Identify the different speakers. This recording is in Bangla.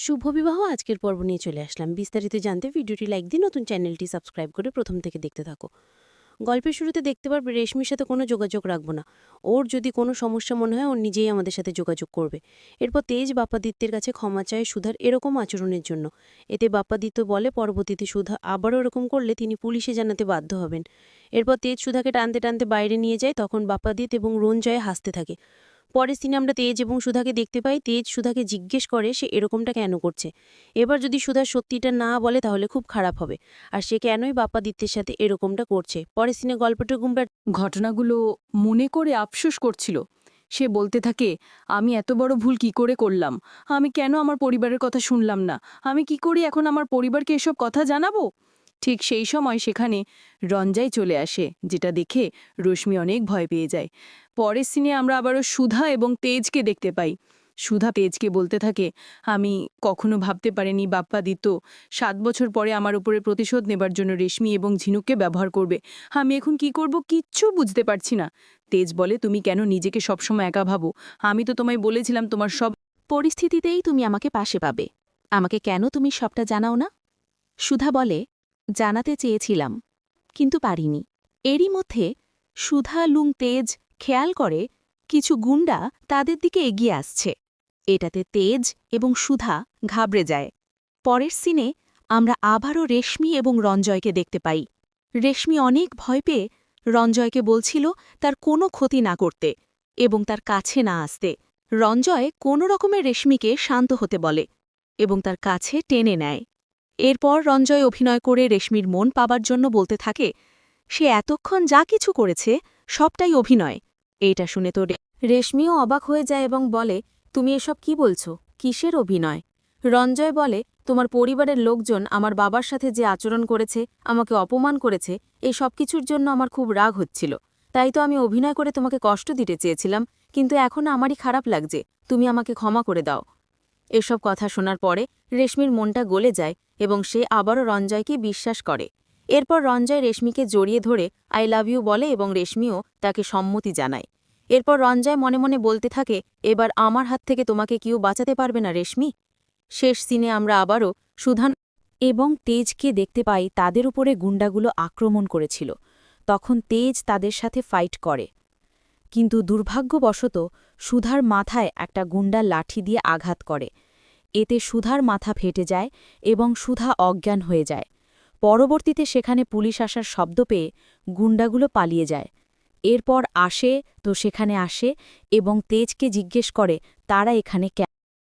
Speaker 1: শুভ বিবাহ আজকের পর্ব নিয়ে চলে আসলাম। বিস্তারিত জানতে ভিডিওটি লাইক দিন নতুন চ্যানেলটি সাবস্ক্রাইব করে প্রথম থেকে দেখতে থাকো। গল্পের শুরুতে দেখতে পারবে, রেশমির সাথে কোনো যোগাযোগ রাখব না। ওর যদি কোনো সমস্যা মনে হয়, ও নিজেই আমাদের সাথে যোগাযোগ করবে। এরপর তেজ বাপাদিত্যের কাছে ক্ষমা চায় সুধার এরকম আচরণের জন্য। এতে বাপাদিত্য বলে, পরবর্তীতে সুধা আবারও এরকম করলে তিনি পুলিশে জানাতে বাধ্য হবেন। এরপর তেজ সুধাকে টানতে টানতে বাইরে নিয়ে যায়, তখন বাপ্পাদিত এবং রঞ্জয় হাসতে থাকে। পরের সিনে আমরা তেজ এবং সুধাকে দেখতে পাই। তেজ সুধাকে জিজ্ঞেস করে, সে এরকমটা কেন করছে? এবার যদি সুধা সত্যিটা না বলে, তাহলে খুব খারাপ হবে। আর সে কেনই বাপ্পাদিত্যের সাথে এরকমটা করছে? পরের সিনে গল্পটুকু আমরা
Speaker 2: ঘটনাগুলো মনে করে আফসোস করছিল। সে বলতে থাকে, আমি এত বড় ভুল কি করে করলাম? আমি কেন আমার পরিবারের কথা শুনলাম না? আমি কি করি এখন আমার পরিবারকে এসব কথা জানাব? ঠিক সেই সময় সেখানে রঞ্জাই চলে আসে, যেটা দেখে রশ্মি অনেক ভয় পেয়ে যায়। পরের সিনে আমরা আবারও সুধা এবং তেজকে দেখতে পাই। সুধা তেজকে বলতে থাকে, আমি কখনো ভাবতে পারিনি বাপ্পা দিত সাত বছর পরে আমার উপরে প্রতিশোধ নেবার জন্য রেশমি এবং ঝিনুককে ব্যবহার করবে। আমি এখন কি করব কিচ্ছু বুঝতে পারছি না। তেজ বলে, তুমি কেন নিজেকে সবসময় একা ভাবো? আমি তো তোমায় বলেছিলাম তোমার সব
Speaker 3: পরিস্থিতিতেই তুমি আমাকে পাশে পাবে। আমাকে কেন তুমি সবটা জানাও না? সুধা বলে জানাতে চেয়েছিলাম, কিন্তু পারিনি। এরই মধ্যে সুধা লুং তেজ খেয়াল করে কিছু গুন্ডা তাদের দিকে এগিয়ে আসছে। এটাতে তেজ এবং সুধা ঘাবড়ে যায়। পরের সিনে আমরা আবারও রেশমি এবং রঞ্জয়কে দেখতে পাই। রেশমি অনেক ভয় পেয়ে রঞ্জয়কে বলছিল তার কোনো ক্ষতি না করতে এবং তার কাছে না আসতে। রঞ্জয় কোনো রকমের রেশমিকে শান্ত হতে বলে এবং তার কাছে টেনে নেয়। এরপর রঞ্জয় অভিনয় করে রেশমির মন পাবার জন্য বলতে থাকে, সে এতক্ষণ যা কিছু করেছে, সবটাই অভিনয়। এইটা শুনে তো রেশমিও অবাক হয়ে যায় এবং বলে, তুমি এসব কি বলছো? কিসের অভিনয়? রঞ্জয় বলে, তোমার পরিবারের লোকজন আমার বাবার সাথে যে আচরণ করেছে, আমাকে অপমান করেছে, এই সব কিছুর জন্য আমার খুব রাগ হচ্ছিল। তাই তো আমি অভিনয় করে তোমাকে কষ্ট দিতে চেয়েছিলাম, কিন্তু এখন আমারই খারাপ লাগছে। তুমি আমাকে ক্ষমা করে দাও। এসব কথা শোনার পরে রেশমির মনটা গলে যায় এবং সে আবারও রঞ্জয়কে বিশ্বাস করে। এরপর রঞ্জয় রেশমিকে জড়িয়ে ধরে আই লাভ ইউ বলে এবং রেশমিও তাকে সম্মতি জানায়। এরপর রঞ্জয় মনে মনে বলতে থাকে, এবার আমার হাত থেকে তোমাকে কেউ বাঁচাতে পারবে না রেশমি। শেষ সিনে আমরা আবারও সুধান এবং তেজকে দেখতে পাই তাদের উপরে গুন্ডাগুলো আক্রমণ করেছিল। তখন তেজ তাদের সাথে ফাইট করে। কিন্তু দুর্ভাগ্যবশত সুধার মাথায় একটা গুন্ডা লাঠি দিয়ে আঘাত করে। এতে সুধার মাথা ফেটে যায় এবং সুধা অজ্ঞান হয়ে যায়। পরবর্তীতে সেখানে পুলিশ আসার শব্দ পেয়ে গুন্ডাগুলো পালিয়ে যায়। এরপর আসে, তো সেখানে আসে এবং তেজকে জিজ্ঞেস করে, তারা এখানে